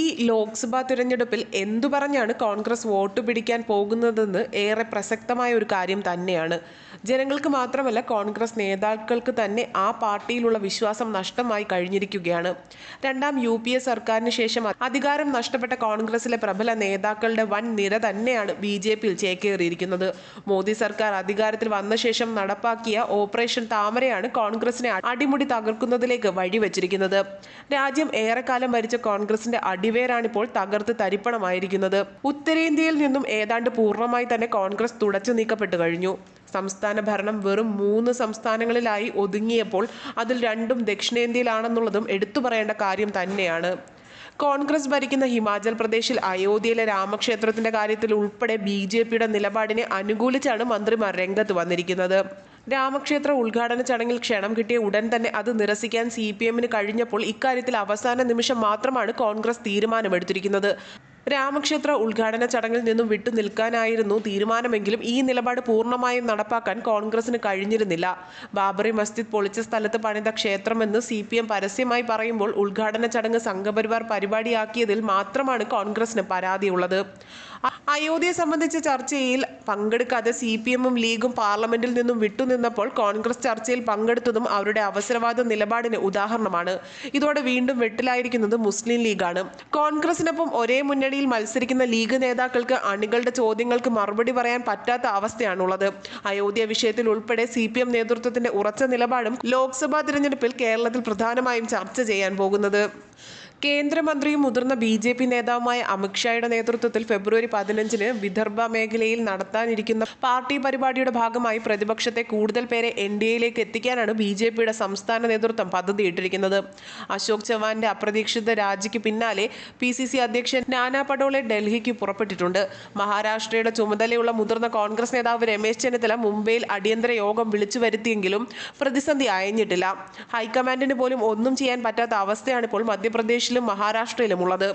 ഈ ലോക്സഭാ തിരഞ്ഞെടുപ്പിൽ എന്തു പറഞ്ഞാണ് കോൺഗ്രസ് വോട്ട് പിടിക്കാൻ പോകുന്നതെന്ന് ഏറെ പ്രസക്തമായ ഒരു കാര്യം തന്നെയാണ്. ജനങ്ങൾക്ക് മാത്രമല്ല കോൺഗ്രസ് നേതാക്കൾക്ക് തന്നെ ആ പാർട്ടിയിലുള്ള വിശ്വാസം നഷ്ടമായി കഴിഞ്ഞിരിക്കുകയാണ്. രണ്ടാം യു പി എ സർക്കാരിന് ശേഷം അധികാരം നഷ്ടപ്പെട്ട കോൺഗ്രസിലെ പ്രബല നേതാക്കളുടെ വൻ നിര തന്നെയാണ് ബി ജെ പിയിൽ ചേക്കേറിയിരിക്കുന്നത്. മോദി സർക്കാർ അധികാരത്തിൽ വന്ന ശേഷം നടപ്പാക്കിയ ഓപ്പറേഷൻ താമരയാണ് കോൺഗ്രസിനെ അടിമുടി തകർക്കുന്നതിലേക്ക് വഴിവെച്ചിരിക്കുന്നത്. രാജ്യം ഏറെക്കാലം ഭരിച്ച കോൺഗ്രസിന്റെ അടിവേരാണിപ്പോൾ തകർത്ത് തരിപ്പണമായിരിക്കുന്നത്. ഉത്തരേന്ത്യയിൽ നിന്നും ഏതാണ്ട് പൂർണമായി തന്നെ കോൺഗ്രസ് തുടച്ചു നീക്കപ്പെട്ടു കഴിഞ്ഞു. സംസ്ഥാന ഭരണം വെറും മൂന്ന് സംസ്ഥാനങ്ങളിലായി ഒതുങ്ങിയപ്പോൾ അതിൽ രണ്ടും ദക്ഷിണേന്ത്യയിലാണെന്നുള്ളതും എടുത്തു പറയേണ്ട കാര്യം തന്നെയാണ്. കോൺഗ്രസ് ഭരിക്കുന്ന ഹിമാചൽ പ്രദേശിൽ അയോധ്യയിലെ രാമക്ഷേത്രത്തിന്റെ കാര്യത്തിൽ ഉൾപ്പെടെ ബി ജെ പിയുടെ നിലപാടിനെ അനുകൂലിച്ചാണ് മന്ത്രിമാർ രംഗത്ത് വന്നിരിക്കുന്നത്. രാമക്ഷേത്ര ഉദ്ഘാടന ചടങ്ങിൽ ക്ഷണം കിട്ടിയ ഉടൻ തന്നെ അത് നിരസിക്കാൻ സി പി എമ്മിന് കഴിഞ്ഞപ്പോൾ ഇക്കാര്യത്തിൽ അവസാന നിമിഷം മാത്രമാണ് കോൺഗ്രസ് തീരുമാനമെടുത്തിരിക്കുന്നത്. രാമക്ഷേത്ര ഉദ്ഘാടന ചടങ്ങിൽ നിന്നും വിട്ടു നിൽക്കാനായിരുന്നു തീരുമാനമെങ്കിലും ഈ നിലപാട് പൂർണമായും നടപ്പാക്കാൻ കോൺഗ്രസിന് കഴിഞ്ഞിരുന്നില്ല. ബാബറി മസ്ജിദ് പൊളിച്ച സ്ഥലത്ത് പണിത ക്ഷേത്രമെന്ന് സി പി എം പരസ്യമായി പറയുമ്പോൾ ഉദ്ഘാടന ചടങ്ങ് സംഘപരിവാർ പരിപാടിയാക്കിയതിൽ മാത്രമാണ് കോൺഗ്രസിന് പരാതിയുള്ളത്. അ- അയോധ്യയെ സംബന്ധിച്ച ചർച്ചയിൽ പങ്കെടുക്കാതെ സി പി എമ്മും ലീഗും പാർലമെന്റിൽ നിന്നും വിട്ടുനിന്നപ്പോൾ കോൺഗ്രസ് ചർച്ചയിൽ പങ്കെടുത്തതും അവരുടെ അവസരവാദ നിലപാടിന് ഉദാഹരണമാണ്. ഇതോടെ വീണ്ടും വെട്ടിലായിരിക്കുന്നത് മുസ്ലിം ലീഗാണ്. കോൺഗ്രസിനൊപ്പം ഒരേ മുന്നണിയിൽ മത്സരിക്കുന്ന ലീഗ് നേതാക്കൾക്ക് അണികളുടെ ചോദ്യങ്ങൾക്ക് മറുപടി പറയാൻ പറ്റാത്ത അവസ്ഥയാണുള്ളത്. അയോധ്യ വിഷയത്തിൽ ഉൾപ്പെടെ സി പി എം നേതൃത്വത്തിന്റെ ഉറച്ച നിലപാടും ലോക്സഭാ തിരഞ്ഞെടുപ്പിൽ കേരളത്തിൽ പ്രധാനമായും ചർച്ച ചെയ്യാൻ പോകുന്നത്. കേന്ദ്രമന്ത്രിയും മുതിർന്ന ബി ജെ പി നേതാവുമായ അമിത്ഷായുടെ നേതൃത്വത്തിൽ ഫെബ്രുവരി പതിനഞ്ചിന് വിദർഭ മേഖലയിൽ നടത്താനിരിക്കുന്ന പാർട്ടി പരിപാടിയുടെ ഭാഗമായി പ്രതിപക്ഷത്തെ കൂടുതൽ പേരെ എൻ ഡി എയിലേക്ക് എത്തിക്കാനാണ് ബി ജെ പിയുടെ സംസ്ഥാന നേതൃത്വം പദ്ധതിയിട്ടിരിക്കുന്നത്. അശോക് ചവാന്റെ അപ്രതീക്ഷിത രാജിക്ക് പിന്നാലെ പി സി സി അധ്യക്ഷൻ നാനാ പടോളെ ഡൽഹിക്ക് പുറപ്പെട്ടിട്ടുണ്ട്. മഹാരാഷ്ട്രയുടെ ചുമതലയുള്ള മുതിർന്ന കോൺഗ്രസ് നേതാവ് രമേശ് ചെന്നിത്തല മുംബൈയിൽ അടിയന്തര യോഗം വിളിച്ചു വരുത്തിയെങ്കിലും പ്രതിസന്ധി അയഞ്ഞിട്ടില്ല. ഹൈക്കമാൻഡിന് പോലും ഒന്നും ചെയ്യാൻ പറ്റാത്ത അവസ്ഥയാണ് ഇപ്പോൾ മധ്യപ്രദേശിലും മഹാരാഷ്ട്രയിലും ഉള്ളത്.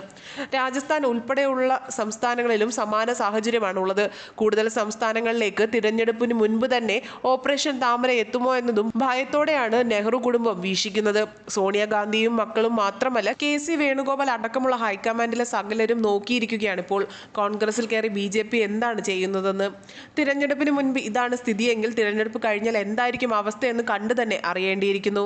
രാജസ്ഥാൻ ഉൾപ്പെടെയുള്ള സംസ്ഥാനങ്ങളിലും സമാന സാഹചര്യമാണ് ഉള്ളത്. കൂടുതൽ സംസ്ഥാനങ്ങളിലേക്ക് തിരഞ്ഞെടുപ്പിന് മുൻപ് തന്നെ ഓപ്പറേഷൻ താമര എത്തുമോ എന്നതും ഭയത്തോടെയാണ് നെഹ്റു കുടുംബം വീക്ഷിക്കുന്നത്. സോണിയാഗാന്ധിയും മക്കളും മാത്രമല്ല കെ സി വേണുഗോപാൽ അടക്കമുള്ള ഹൈക്കമാൻഡിലെ സകലരും നോക്കിയിരിക്കുകയാണ് ഇപ്പോൾ. കോൺഗ്രസിൽ കയറി ബി ജെ പി എന്താണ് ചെയ്യുന്നതെന്ന്? തിരഞ്ഞെടുപ്പിന് മുൻപ് ഇതാണ് സ്ഥിതിയെങ്കിൽ തിരഞ്ഞെടുപ്പ് കഴിഞ്ഞാൽ എന്തായിരിക്കും അവസ്ഥയെന്ന് കണ്ടു തന്നെ അറിയേണ്ടിയിരിക്കുന്നു.